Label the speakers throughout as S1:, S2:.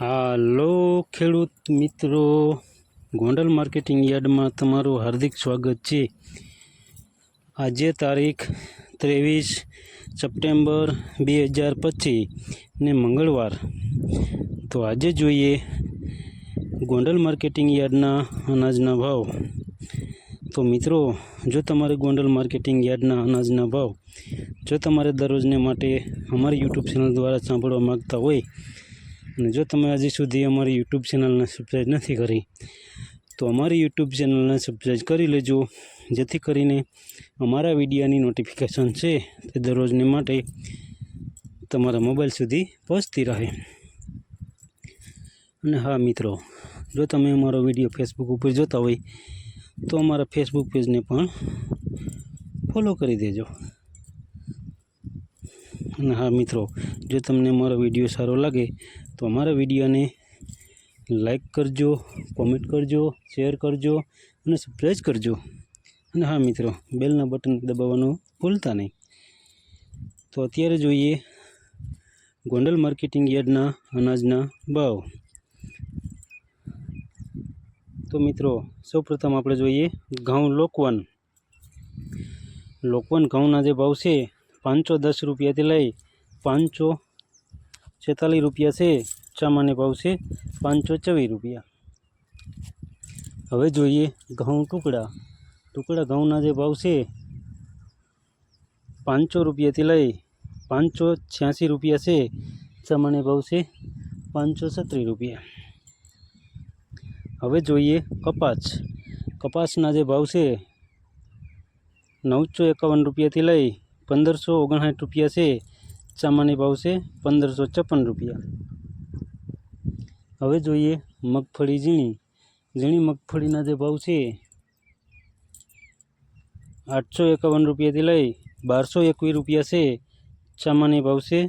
S1: હાલો ખેડૂત મિત્રો. ગોંડલ માર્કેટિંગ યાર્ડમાં તમારું હાર્દિક સ્વાગત છે. આજે તારીખ ત્રેવીસ સપ્ટેમ્બર બે હજાર પચીસ ને મંગળવાર. તો આજે જોઈએ ગોંડલ માર્કેટિંગ યાર્ડના અનાજના ભાવ. તો મિત્રો, જો તમારે ગોંડલ માર્કેટિંગ યાર્ડના અનાજના ભાવ જો તમારે દરરોજને માટે અમારી યુટ્યુબ ચેનલ દ્વારા સાંભળવા માગતા હોય અને જો તમે હજી સુધી અમારી યુટ્યુબ ચેનલને સબસ્ક્રાઈબ નથી કરી, તો અમારી યુટ્યુબ ચેનલને સબસ્ક્રાઈબ કરી લેજો, જેથી કરીને અમારા વિડીયાની નોટિફિકેશન છે તે દરરોજને માટે તમારા મોબાઈલ સુધી પહોંચતી રહે. અને હા મિત્રો, જો તમે અમારો વીડિયો ફેસબુક ઉપર જોતા હોય, તો અમારા ફેસબુક પેજને પણ ફોલો કરી દેજો. અને હા મિત્રો, જો તમને અમારો વીડિયો સારો લાગે તો અમારા વિડીયોને લાઈક કરજો, કોમેન્ટ કરજો, શેર કરજો અને સબસ્ક્રાઈબ કરજો. અને હા મિત્રો, બેલના બટન દબાવવાનું ભૂલતા નહીં. તો અત્યારે જોઈએ ગોંડલ માર્કેટિંગ યાર્ડના અનાજના ભાવ. તો મિત્રો, સૌપ્રથમ આપણે જોઈએ ઘઉં લોકવન. લોકવન ઘઉંના જે ભાવ છે, પાંચસો દસ રૂપિયાથી લઈ પાંચસો છેતાલીસ રૂપિયા છે ચામાને ભાવ છે પાંચસો ચોવીસ રૂપિયા હવે જોઈએ ઘઉં ટુકડા ટુકડા ઘઉંના જે ભાવ છે પાંચસો રૂપિયાથી લઈ પાંચસો છ્યાસી રૂપિયા છે ચામાને ભાવ છે પાંચસો સત્રીસ રૂપિયા હવે જોઈએ કપાસ કપાસના જે ભાવ છે નવસો એકાવન રૂપિયાથી લઈ પંદરસો ઓગણસાઠ રૂપિયા છે ચામાની ભાવ છે પંદરસો છપ્પન રૂપિયા. હવે જોઈએ મગફળી ઝીણી. ઝીણી મગફળીના જે ભાવ છે આઠસો એકાવન રૂપિયાથી લઈ બારસો એકવીસ રૂપિયા છે. ચામાની ભાવ છે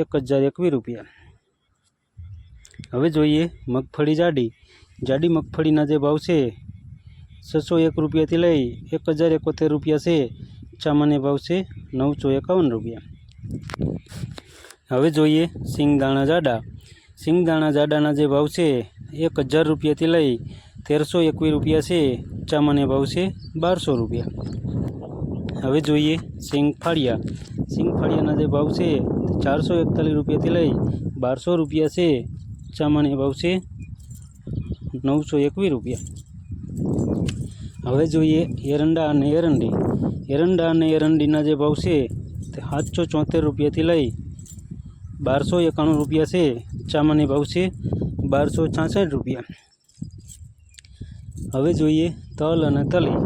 S1: એક હજાર એકવીસ રૂપિયા. હવે જોઈએ મગફળી જાડી. જાડી મગફળીના જે ભાવ છે છસો એક રૂપિયાથી લઈ એક હજાર એકોતેર રૂપિયા છે. ચામાન્ય ભાવ છે નવસો એકાવન રૂપિયા. હવે જોઈએ સિંગદાણા જાડા. સિંગદાણા જાડાના જે ભાવ છે, એક હજાર રૂપિયાથી લઈ તેરસો એકવીસ રૂપિયા છે. ચામાન્ય ભાવ છે બારસો રૂપિયા. હવે જોઈએ સિંગ ફાળિયા સિંગ ફાળિયાના જે ભાવ છે, ચારસો એકતાલીસ રૂપિયાથી લઈ બારસો રૂપિયા છે. ચામાન્ય ભાવ છે નવસો એકવીસ રૂપિયા. હવે જોઈએ એરંડા અને એરંડી. એરંડા અને એરંડીના જે ભાવ છે તે સાતસો ચોતેર રૂપિયાથી લઈ બારસો એકાણું રૂપિયા છે. ચામાની ભાવ છે બારસો છાસઠ રૂપિયા. હવે જોઈએ તલ અને તલી.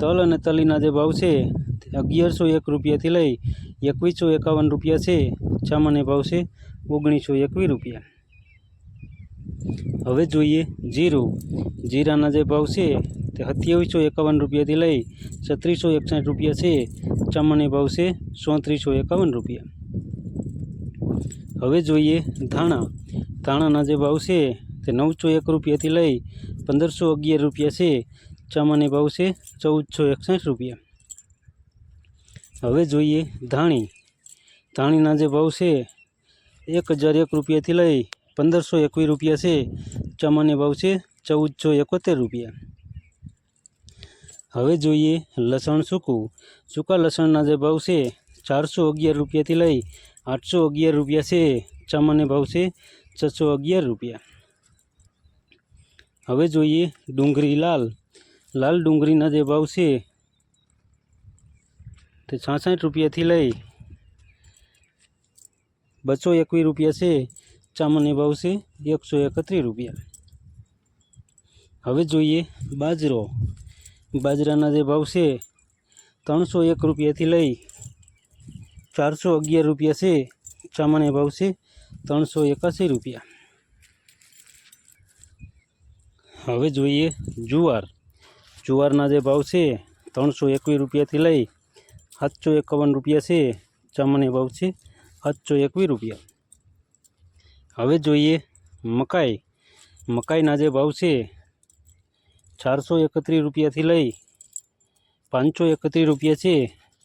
S1: તલ અને તલીના જે ભાવ છે તે અગિયારસો એક રૂપિયાથી લઈ એકવીસો એકાવન રૂપિયા છે. ચામાની ભાવ છે ઓગણીસો એકવીસ રૂપિયા. હવે જોઈએ જીરું. જીરાના જે ભાવ છે તે સત્યાવીસો એકાવન રૂપિયાથી લઈ છત્રીસો એકસઠ રૂપિયા છે. ચામાની ભાવ છે ચોત્રીસો એકાવન રૂપિયા. હવે જોઈએ ધાણા. ધાણાના જે ભાવ છે તે નવસો એક રૂપિયાથી લઈ પંદરસો અગિયાર રૂપિયા છે. ચામાની ભાવ છે ચૌદસો એકસઠ રૂપિયા. હવે જોઈએ ધાણી. ધાણીના જે ભાવ છે એક હજાર એક રૂપિયાથી લઈ પંદરસો એકવીસ રૂપિયા છે. ચમાની ભાવ છે ચૌદસો એકોતેર રૂપિયા. હવે જોઈએ લસણ સૂકું. સૂકા લસણના જે ભાવ છે, ચારસો અગિયાર રૂપિયાથી લઈ આઠસો અગિયાર રૂપિયા છે. ચામાન્ય ભાવ છે, છસો અગિયાર રૂપિયા. હવે જોઈએ ડુંગળી લાલ. લાલ ડુંગળીના જે ભાવ છે, તે છાસઠ રૂપિયાથી લઈ બસો એકવીસ રૂપિયા છે. ચામાન્ય ભાવ છે, એકસો એકત્રીસ રૂપિયા. હવે જોઈએ બાજરો. બાજરાના જે ભાવ છે, ત્રણસો એક રૂપિયાથી લઈ ચારસો અગિયાર રૂપિયા છે ચામાન્ય ભાવ છે ત્રણસો એકાસી રૂપિયા. હવે જોઈએ જુવાર. જુવારના જે ભાવ છે, ત્રણસો એકવીસ રૂપિયાથી લઈ સાતસો એકાવન રૂપિયા છે ચામાન્ય ભાવ છે સાતસો એકવીસ રૂપિયા. હવે જોઈએ મકાઈ. મકાઈના જે ભાવ છે ચારસો એકત્રીસ રૂપિયાથી લઈ પાંચસો એકત્રીસ રૂપિયા છે,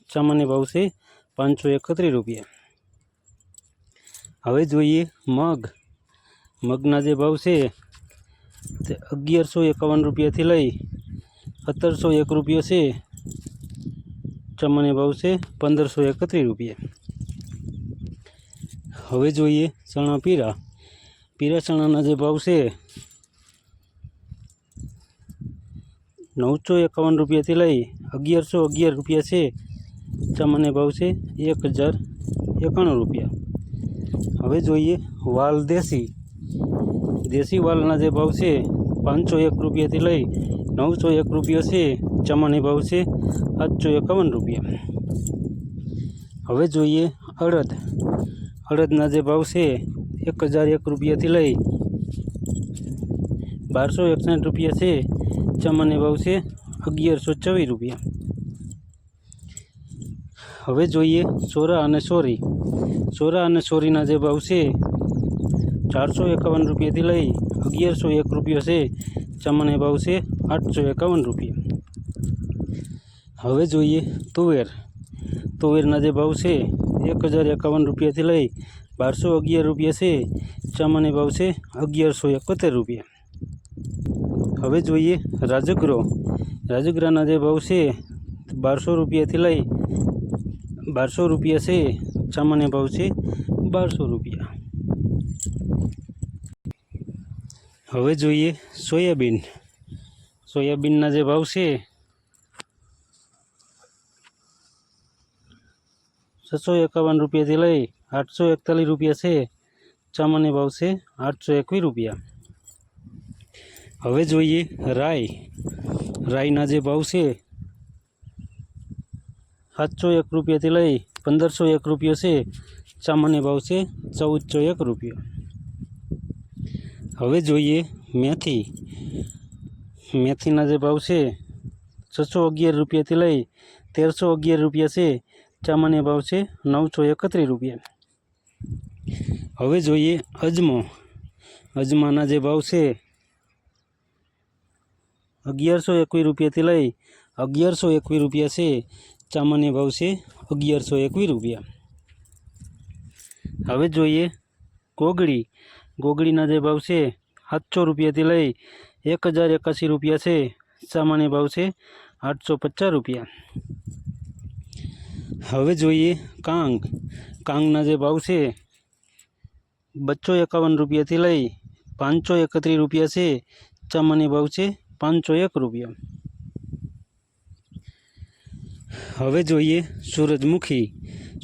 S1: સામાન્ય ભાવ છે પાંચસો એકત્રીસ રૂપિયા. હવે જોઈએ મગ. મગના જે ભાવ છે તે અગિયારસો એકાવન રૂપિયાથી લઈ સત્તરસો એક રૂપિયો છે ચમાને ભાવ છે પંદરસો એકત્રીસ રૂપિયા. હવે જોઈએ ચણા પીરા. પીરા ચણાના જે ભાવ છે નવસો એકાવન રૂપિયાથી લઈ અગિયારસો અગિયાર રૂપિયા છે ચમાને ભાવ છે એક હજાર એકાણું રૂપિયા હવે જોઈએ વાલ દેશી દેશી વાલના જે ભાવ છે પાંચસો એક રૂપિયાથી લઈ નવસો એક રૂપિયો છે ચમાને ભાવ છે સાતસો એકાવન રૂપિયા હવે જોઈએ અડદ અડદના જે ભાવ છે એક હજાર એક રૂપિયાથી લઈ બારસો એકસઠ રૂપિયા છે ચમાને ભાવ છે અગિયારસો ચોવીસ રૂપિયા. હવે જોઈએ સોરા અને સોરી. સોરા અને સોરીના જે ભાવ છે ચારસો એકાવન રૂપિયાથી લઈ અગિયારસો એક રૂપિયો છે. ચમાને ભાવ છે આઠસો એકાવન રૂપિયા. હવે જોઈએ તુવેર. તુવેરના જે ભાવ છે એક હજાર એકાવન રૂપિયાથી લઈ બારસો અગિયાર રૂપિયા છે. ચમાને ભાવ છે અગિયારસો એકોતેર રૂપિયા. હવે જોઈએ રાજગરો રાજગરાના જે ભાવ છે, બારસો રૂપિયાથી લઈ બારસો રૂપિયા છે, સામાન્ય ભાવ છે બારસો રૂપિયા. હવે જોઈએ સોયાબીન. સોયાબીનના જે ભાવ છે, છસો એકાવન રૂપિયાથી લઈ આઠસો એકતાલીસ રૂપિયા છે, સામાન્ય ભાવ છે આઠસો એકવીસ રૂપિયા. હવે જોઈએ રાઈ રાઈના જે ભાવ છે, સાતસો એક રૂપિયાથી લઈ પંદરસો એક રૂપિયો છે. સામાન્ય ભાવ છે ચૌદસો એક રૂપિયો. હવે જોઈએ મેથી. મેથીના જે ભાવ છે, છસો અગિયાર રૂપિયાથી લઈ તેરસો અગિયાર રૂપિયા છે. સામાન્ય ભાવ છે નવસો એકત્રીસ રૂપિયા. હવે જોઈએ અજમો. અજમાના જે ભાવ છે અગિયારસો એકવીસ રૂપિયાથી લઈ અગિયારસો એકવીસ રૂપિયા છે સામાન્ય ભાવ છે અગિયારસો એકવીસ રૂપિયા હવે જોઈએ ગોગડી ગોગડીના જે ભાવ છે સાતસો રૂપિયાથી લઈ એક હજાર એકાસી રૂપિયા છે સામાન્ય ભાવ છે આઠસો પચાસ રૂપિયા હવે જોઈએ કાંગ કાંગના જે ભાવ છે બસો એકાવન રૂપિયાથી લઈ પાંચસો એકત્રીસ રૂપિયા છે સામાન્ય ભાવ છે પાંચસો એક રૂપિયા. હવે જોઈએ સૂરજમુખી.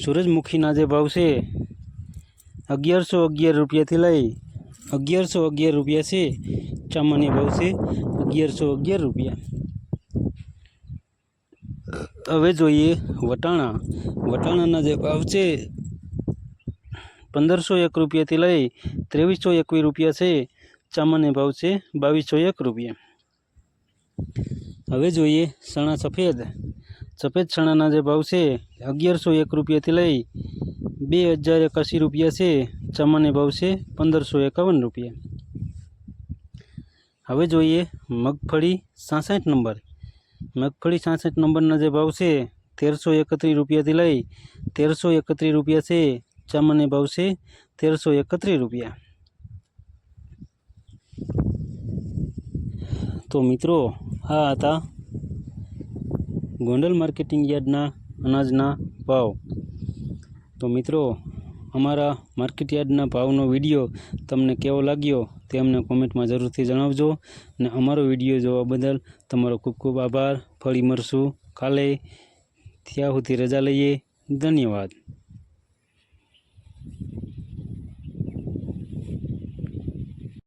S1: સૂરજમુખીના જે ભાવ છે, અગિયારસો અગિયાર રૂપિયાથી લઈ અગિયારસો અગિયાર રૂપિયા છે. સામાન્ય ભાવ છે અગિયારસો અગિયાર રૂપિયા. હવે જોઈએ વટાણા. વટાણાના જે ભાવ છે, પંદરસો એક રૂપિયાથી લઈ ત્રેવીસો એકવીસ રૂપિયા છે. સામાન્ય ભાવ છે બાવીસો એક રૂપિયા. હવે જોઈએ ચણા સફેદ. સફેદ ચણાના જે ભાવ છે, અગિયારસો એક રૂપિયાથી લઈ બે હજાર એકાસી રૂપિયા છે. સામાન્ય ભાવ છે પંદરસો એકાવન રૂપિયા. હવે જોઈએ મગફળી સાસઠ નંબર. મગફળી સાસઠ નંબરના જે ભાવ છે, તેરસો એકત્રીસ રૂપિયાથી લઈ તેરસો એકત્રીસ રૂપિયા છે. સામાન્ય ભાવ છે તેરસો એકત્રીસ રૂપિયા. તો મિત્રો આ હતા. ગોંડલ માર્કેટિંગ યાર્ડના અનાજના ભાવ. તો મિત્રો, અમારા માર્કેટ યાર્ડના ભાવનો વીડિયો તમને કેવો લાગ્યો તે અમને કોમેન્ટમાં જરૂરથી જણાવજો અને અમારો વીડિયો જોવા બદલ તમારો ખૂબ ખૂબ આભાર. ફરી મળશું કાલે. ત્યાં સુધી રજા લઈએ. ધન્યવાદ.